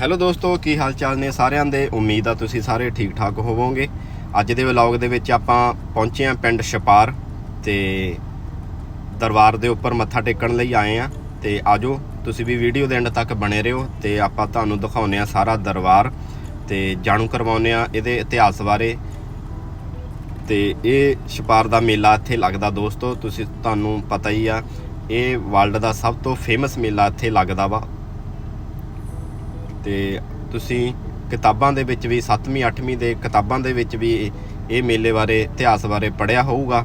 Hello ਦੋਸਤੋ, ਕੀ ਹਾਲ ਚਾਲ ਨੇ ਸਾਰਿਆਂ ਦੇ? ਉਮੀਦ ਆ ਤੁਸੀਂ ਸਾਰੇ ਠੀਕ ਠਾਕ ਹੋਵੋਗੇ। ਅੱਜ ਦੇ ਵਲੌਗ ਦੇ ਵਿੱਚ ਆਪਾਂ ਪਹੁੰਚੇ ਆ ਪਿੰਡ ਛਪਾਰ ਤੇ ਦਰਬਾਰ ਦੇ ਉੱਪਰ ਮੱਥਾ ਟੇਕਣ ਲਈ ਆਏ ਆ ਤੇ ਆਜੋ ਤੁਸੀਂ ਵੀ ਵੀਡੀਓ ਦੇ ਐਂਡ ਤੱਕ ਬਣੇ ਰਹੋ ਤੇ ਆਪਾਂ ਤੁਹਾਨੂੰ ਦਿਖਾਉਂਦੇ ਆ ਸਾਰਾ ਦਰਬਾਰ ਤੇ ਜਾਣੂ ਕਰਵਾਉਂਦੇ ਆ ਇਹਦੇ ਇਤਿਹਾਸ ਬਾਰੇ। ਤੇ ਇਹ ਛਪਾਰ ਦਾ ਮੇਲਾ ਇੱਥੇ ਲੱਗਦਾ ਦੋਸਤੋ, ਤੁਸੀਂ ਤੁਹਾਨੂੰ ਪਤਾ ਹੀ ਆ, ਇਹ ਵਰਲਡ ਦਾ ਸਭ ਤੋਂ ਫੇਮਸ ਮੇਲਾ ਇੱਥੇ ਲੱਗਦਾ ਵਾ। ਤੇ ਤੁਸੀਂ ਕਿਤਾਬਾਂ ਦੇ ਵਿੱਚ ਵੀ 7ਵੀਂ 8ਵੀਂ ਦੇ ਕਿਤਾਬਾਂ ਦੇ ਵਿੱਚ ਵੀ ਇਹ- ਇਹ ਮੇਲੇ ਬਾਰੇ, ਇਤਿਹਾਸ ਬਾਰੇ ਪੜਿਆ ਹੋਊਗਾ।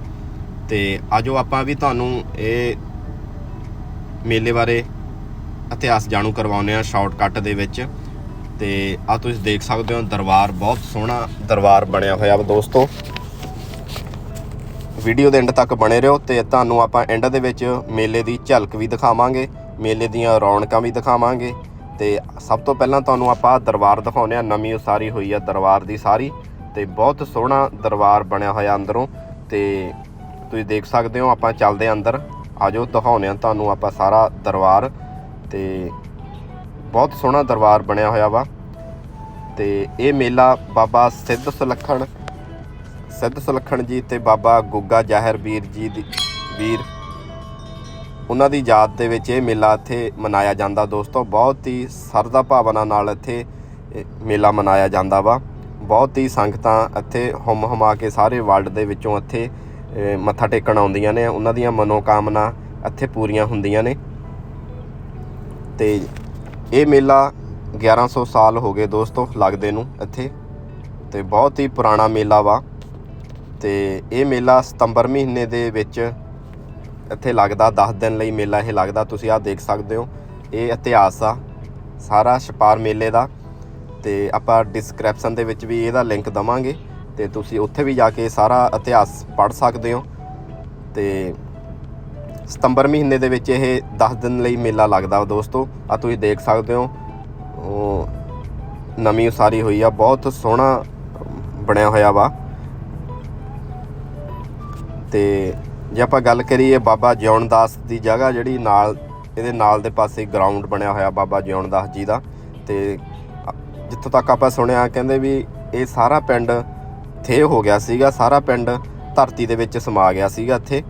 ਤੇ ਆਜੋ ਆਪਾਂ ਵੀ ਤੁਹਾਨੂੰ ਇਹ ਮੇਲੇ ਬਾਰੇ ਇਤਿਹਾਸ ਜਾਣੂ ਕਰਵਾਉਂਦੇ ਆ ਸ਼ਾਰਟਕਟ ਦੇ ਵਿੱਚ। ਤੇ ਆ ਤੁਸੀਂ ਦੇਖ ਸਕਦੇ ਹੋ ਦਰਬਾਰ ਬਹੁਤ ਸੋਹਣਾ ਦਰਬਾਰ ਬਣਿਆ ਹੋਇਆ ਵਾ ਦੋਸਤੋ। ਵੀਡੀਓ ਦੇ ਐਂਡ ਤੱਕ ਬਣੇ ਰਹੋ ਤੇ ਤੁਹਾਨੂੰ ਆਪਾਂ ਐਂਡ ਦੇ ਵਿੱਚ ਮੇਲੇ ਦੀ ਝਲਕ ਵੀ ਦਿਖਾਵਾਂਗੇ, ਮੇਲੇ ਦੀਆਂ ਰੌਣਕਾਂ ਵੀ ਦਿਖਾਵਾਂਗੇ। ਤੇ ਸਭ ਤੋਂ ਪਹਿਲਾਂ ਤੁਹਾਨੂੰ ਆਪਾਂ ਦਰਬਾਰ ਦਿਖਾਉਂਦੇ ਆ ਨਵੀਂ ਉਸਾਰੀ ਹੋਈ ਆ ਦਰਬਾਰ ਦੀ ਸਾਰੀ। ਤੇ ਬਹੁਤ ਸੋਹਣਾ ਦਰਬਾਰ ਬਣਿਆ ਹੋਇਆ ਅੰਦਰੋਂ। ਤੇ ਤੁਸੀਂ ਦੇਖ ਸਕਦੇ ਹੋ ਆਪਾਂ ਚੱਲਦੇ ਆ ਅੰਦਰ। ਆਜੋ ਦਿਖਾਉਂਦੇ ਆ ਤੁਹਾਨੂੰ ਆਪਾਂ ਸਾਰਾ ਦਰਬਾਰ। ਤੇ ਬਹੁਤ ਸੋਹਣਾ ਦਰਬਾਰ ਬਣਿਆ ਹੋਇਆ ਵਾ। ਤੇ ਇਹ ਮੇਲਾ ਬਾਬਾ ਸਿੱਧ ਸੁਲੱਖਣ ਸਿੱਧ ਸੁਲੱਖਣ ਜੀ ਤੇ ਬਾਬਾ ਗੁੱਗਾ ਜ਼ਾਹਿਰ ਵੀਰ ਜੀ ਦੀ, ਵੀਰ, ਉਹਨਾਂ ਦੀ ਯਾਦ ਦੇ ਵਿੱਚ ਇਹ ਮੇਲਾ ਇੱਥੇ ਮਨਾਇਆ ਜਾਂਦਾ। ਦੋਸਤੋ, ਬਹੁਤ ਹੀ ਸਰਦਾ ਭਾਵਨਾ ਨਾਲ ਇੱਥੇ ਮੇਲਾ ਮਨਾਇਆ ਜਾਂਦਾ ਵਾ। ਬਹੁਤ ਹੀ ਸੰਗਤਾਂ ਇੱਥੇ ਹੁਮ ਹੁਮਾ ਕੇ ਸਾਰੇ ਵਰਲਡ ਦੇ ਵਿੱਚੋਂ ਇੱਥੇ ਮੱਥਾ ਟੇਕਣ ਆਉਂਦੀਆਂ ਨੇ। ਉਹਨਾਂ ਦੀਆਂ ਮਨੋਕਾਮਨਾ ਇੱਥੇ ਪੂਰੀਆਂ ਹੁੰਦੀਆਂ ਨੇ। ਤੇ ਇਹ ਮੇਲਾ 1100 ਸਾਲ ਹੋ ਗਏ ਦੋਸਤੋ, ਲੱਗਦੇ ਨੂੰ ਇੱਥੇ। ਤੇ ਬਹੁਤ ਹੀ ਪੁਰਾਣਾ ਮੇਲਾ ਵਾ। ਤੇ ਇਹ ਮੇਲਾ ਸਤੰਬਰ ਮਹੀਨੇ ਦੇ ਵਿੱਚ ਇੱਥੇ ਲੱਗਦਾ 10 ਦਿਨ ਲਈ ਮੇਲਾ ਇਹ ਲੱਗਦਾ। ਤੁਸੀਂ ਆਹ ਦੇਖ ਸਕਦੇ ਹੋ, ਇਹ ਇਤਿਹਾਸ ਆ, ਸਾਰਾ ਛਪਾਰ ਮੇਲੇ ਦਾ। ਤੇ ਆਪਾਂ ਡਿਸਕ੍ਰਿਪਸ਼ਨ ਦੇ ਵਿੱਚ ਵੀ ਇਹਦਾ ਲਿੰਕ ਦਵਾਂਗੇ। ਤੇ ਤੁਸੀਂ ਉੱਥੇ ਵੀ ਜਾ ਕੇ ਸਾਰਾ ਇਤਿਹਾਸ ਪੜ੍ਹ ਸਕਦੇ ਹੋ। ਤੇ ਸਤੰਬਰ ਮਹੀਨੇ ਦੇ ਵਿੱਚ ਇਹ 10 ਦਿਨ ਲਈ ਮੇਲਾ ਲੱਗਦਾ ਵਾ ਦੋਸਤੋ। ਆ ਤੁਸੀਂ ਦੇਖ ਸਕਦੇ ਹੋ। ਨਵੀਂ ਉਸਾਰੀ ਹੋਈ ਆ, ਬਹੁਤ ਸੋਹਣਾ ਬਣਿਆ ਹੋਇਆ ਵਾ। ਤੇ ਜੇ ਆਪਾਂ ਗੱਲ ਕਰੀਏ ਬਾਬਾ ਜਿਉਣਦਾਸ ਦੀ ਜਗ੍ਹਾ ਜਿਹੜੀ ਨਾਲ, ਇਹਦੇ ਨਾਲ ਦੇ ਪਾਸੇ ਗਰਾਊਂਡ ਬਣਿਆ ਹੋਇਆ ਬਾਬਾ ਜਿਉਣ ਦਾਸ ਜੀ ਦਾ। ਤੇ ਜਿੱਥੋਂ ਤੱਕ ਆਪਾਂ ਸੁਣਿਆ, ਕਹਿੰਦੇ ਵੀ ਇਹ ਸਾਰਾ ਪਿੰਡ ਥੇ ਹੋ ਗਿਆ ਸੀਗਾ, ਸਾਰਾ ਪਿੰਡ ਧਰਤੀ ਦੇ ਵਿੱਚ ਸਮਾ ਗਿਆ ਸੀਗਾ ਇੱਥੇ।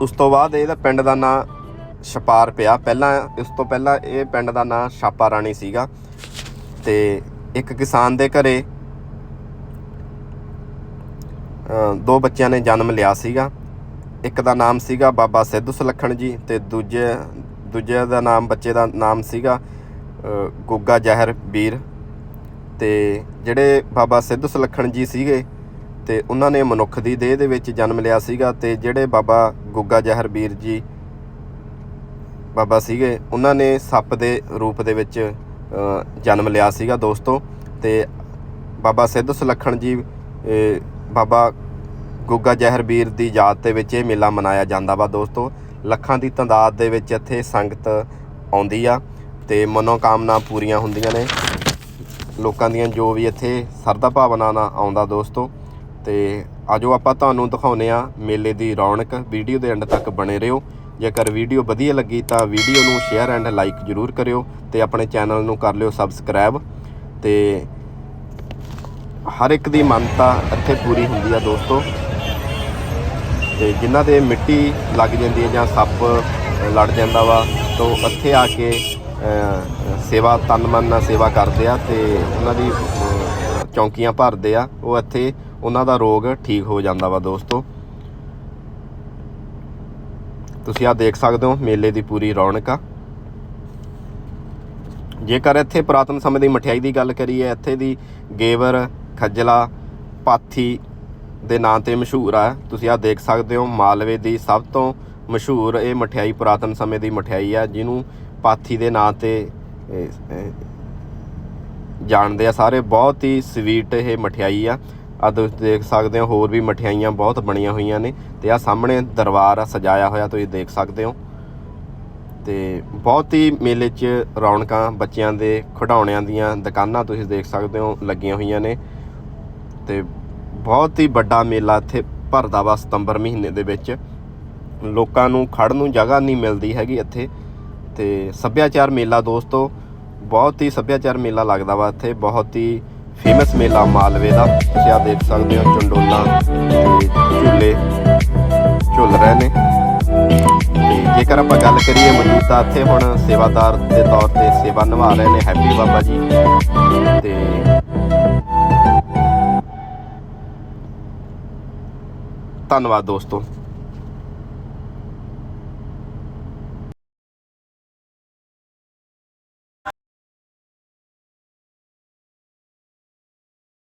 ਉਸ ਤੋਂ ਬਾਅਦ ਇਹਦਾ ਪਿੰਡ ਦਾ ਨਾਂ ਛਪਾਰ ਪਿਆ। ਪਹਿਲਾਂ ਇਸ ਤੋਂ ਪਹਿਲਾਂ ਇਹ ਪਿੰਡ ਦਾ ਨਾਂ ਛਾਪਾ ਰਾਣੀ ਸੀਗਾ। ਤੇ ਇੱਕ ਕਿਸਾਨ ਦੇ ਘਰੇ ਦੋ ਬੱਚਿਆਂ ਨੇ ਜਨਮ ਲਿਆ ਸੀਗਾ। ਇੱਕ ਦਾ ਨਾਮ ਸੀਗਾ ਬਾਬਾ ਸਿੱਧੂ ਸੁਲੱਖਣ ਜੀ ਤੇ ਦੂਜੇ ਦੂਜੇ ਦਾ ਨਾਮ, ਬੱਚੇ ਦਾ ਨਾਮ ਸੀਗਾ ਗੁੱਗਾ ਜ਼ਹਿਰ ਵੀਰ ਤੇ ਜਿਹੜੇ ਬਾਬਾ ਸਿੱਧੂ ਸੁਲੱਖਣ ਜੀ ਸੀਗੇ ਤੇ ਉਹਨਾਂ ਨੇ ਮਨੁੱਖ ਦੀ ਦੇਹ ਦੇ ਵਿੱਚ ਜਨਮ ਲਿਆ ਸੀਗਾ ਤੇ ਜਿਹੜੇ ਬਾਬਾ ਗੁੱਗਾ ਜ਼ਹਿਰ ਵੀਰ ਜੀ ਬਾਬਾ ਸੀਗੇ, ਉਹਨਾਂ ਨੇ ਸੱਪ ਦੇ ਰੂਪ ਦੇ ਵਿੱਚ ਜਨਮ ਲਿਆ ਸੀਗਾ ਦੋਸਤੋ ਤੇ ਬਾਬਾ ਸਿੱਧ ਸੁਲੱਖਣ ਜੀ ਬਾਬਾ ਗੁੱਗਾ ਜ਼ਹਿਰ ਵੀਰ ਦੀ ਯਾਦ ਦੇ ਵਿੱਚ ਇਹ ਮੇਲਾ ਮਨਾਇਆ ਜਾਂਦਾ ਵਾ ਦੋਸਤੋ। ਲੱਖਾਂ ਦੀ ਤਾਦਾਦ ਦੇ ਵਿੱਚ ਇੱਥੇ ਸੰਗਤ ਆਉਂਦੀ ਆ ਤੇ ਮਨੋਕਾਮਨਾ ਪੂਰੀਆਂ ਹੁੰਦੀਆਂ ਨੇ। ਲੋਕਾਂ ਦੀਆਂ ਜੋ ਵੀ ਇੱਥੇ ਸਰਦਾ ਭਾਵਨਾ ਨਾਲ ਆਉਂਦਾ ਦੋਸਤੋ ਤੇ ਆਜੋ ਆਪਾਂ ਤੁਹਾਨੂੰ ਦਿਖਾਉਨੇ ਆ ਮੇਲੇ ਦੀ ਰੌਣਕ, ਵੀਡੀਓ ਦੇ ਐਂਡ ਤੱਕ ਬਣੇ ਰਹੋ। ਜੇਕਰ ਵੀਡੀਓ ਵਧੀਆ ਲੱਗੀ ਤਾਂ ਵੀਡੀਓ ਨੂੰ ਸ਼ੇਅਰ ਐਂਡ ਲਾਈਕ ਜਰੂਰ ਕਰਿਓ ਤੇ ਆਪਣੇ ਚੈਨਲ ਨੂੰ ਕਰ ਲਿਓ ਸਬਸਕ੍ਰਾਈਬ ਤੇ ਹਰ ਇੱਕ ਦੀ ਮੰਨਤਾ ਇੱਥੇ ਪੂਰੀ ਹੁੰਦੀ ਆ ਦੋਸਤੋ। ਤੇ ਜਿਨ੍ਹਾਂ ਦੇ ਮਿੱਟੀ ਲੱਗ ਜਾਂਦੀ ਹੈ ਜਾਂ ਸੱਪ ਲੜ ਜਾਂਦਾ ਵਾ, ਤਾਂ ਉਹ ਇੱਥੇ ਆ ਕੇ ਸੇਵਾ ਤਨ ਮਨ ਨਾਲ ਸੇਵਾ ਕਰਦੇ ਆ ਤੇ ਉਹਨਾਂ ਦੀ ਚੌਂਕੀਆਂ ਭਰਦੇ ਆ। ਉਹ ਇੱਥੇ ਉਹਨਾਂ ਦਾ ਰੋਗ ਠੀਕ ਹੋ ਜਾਂਦਾ ਵਾ ਦੋਸਤੋ। ਤੁਸੀਂ ਆ ਦੇਖ ਸਕਦੇ ਹੋ, ਮੇਲੇ ਦੀ ਪੂਰੀ ਰੌਣਕ ਆ। ਜੇਕਰ ਇੱਥੇ ਪੁਰਾਤਨ ਸਮੇਂ ਦੀ ਮਠਿਆਈ ਦੀ ਗੱਲ ਕਰੀਏ, ਇੱਥੇ ਦੀ ਗੇਵਰ, ਖੱਜਲਾ, ਪਾਥੀ ਦੇ ਨਾਂ ਤੇ ਮਸ਼ਹੂਰ ਆ। ਤੁਸੀਂ ਆ ਦੇਖ ਸਕਦੇ ਹੋ, ਮਾਲਵੇ ਦੀ ਸਭ ਤੋਂ ਮਸ਼ਹੂਰ ਇਹ ਮਠਿਆਈ ਪੁਰਾਤਨ ਸਮੇਂ ਦੀ ਮਠਿਆਈ ਆ, ਜਿਹਨੂੰ ਪਾਥੀ ਦੇ ਨਾਂ ਤੇ ਜਾਣਦੇ ਆ ਸਾਰੇ। ਬਹੁਤ ਹੀ ਸਵੀਟ ਇਹ ਮਠਿਆਈ ਆ। ਆ ਤੁਸੀਂ ਦੇਖ ਸਕਦੇ ਹੋ, ਹੋਰ ਵੀ ਮਠਿਆਈਆਂ ਬਹੁਤ ਬਣੀਆਂ ਹੋਈਆਂ ਨੇ ਤੇ ਆ ਸਾਹਮਣੇ ਦਰਬਾਰ ਆ, ਸਜਾਇਆ ਹੋਇਆ ਤੁਸੀਂ ਦੇਖ ਸਕਦੇ ਹੋ। ਤੇ ਬਹੁਤ ਹੀ ਮੇਲੇ 'ਚ ਰੌਣਕਾਂ ਬੱਚਿਆਂ ਦੇ, ਖਿਡੌਣਿਆਂ ਦੀਆਂ ਦੁਕਾਨਾਂ ਤੁਸੀਂ ਦੇਖ ਸਕਦੇ ਹੋ ਲੱਗੀਆਂ ਹੋਈਆਂ ਨੇ। ਤੇ ਬਹੁਤ ਹੀ ਵੱਡਾ ਮੇਲਾ ਇੱਥੇ ਭਰਦਾ ਵਾ ਸਤੰਬਰ ਮਹੀਨੇ ਦੇ ਵਿੱਚ। ਲੋਕਾਂ ਨੂੰ ਖੜਨ ਨੂੰ ਜਗ੍ਹਾ ਨਹੀਂ ਮਿਲਦੀ ਹੈਗੀ ਇੱਥੇ। ਤੇ ਸੱਭਿਆਚਾਰ ਮੇਲਾ ਦੋਸਤੋ, ਬਹੁਤ ਹੀ ਸੱਭਿਆਚਾਰ ਮੇਲਾ ਲੱਗਦਾ ਵਾ ਇੱਥੇ। ਬਹੁਤ ਹੀ ਫੇਮਸ ਮੇਲਾ ਮਾਲਵੇ ਦਾ। ਤੁਸੀਂ ਆ ਦੇਖ ਸਕਦੇ ਹੋ ਚੰਡੋਲਾ ਤੇ ਝੂਲੇ ਝੁੱਲ ਰਹੇ ਨੇ। ਤੇ ਜੇਕਰ ਆਪਾਂ ਗੱਲ ਕਰੀਏ ਮੌਜੂਦਾ ਇੱਥੇ ਹੁਣ ਸੇਵਾਦਾਰ ਦੇ ਤੌਰ ਤੇ ਸੇਵਾ ਨਿਭਾ ਰਹੇ ਨੇ, ਹੈਪੀ ਬਾਬਾ ਜੀ। ਤੇ ਧੰਨਵਾਦ ਦੋਸਤੋ।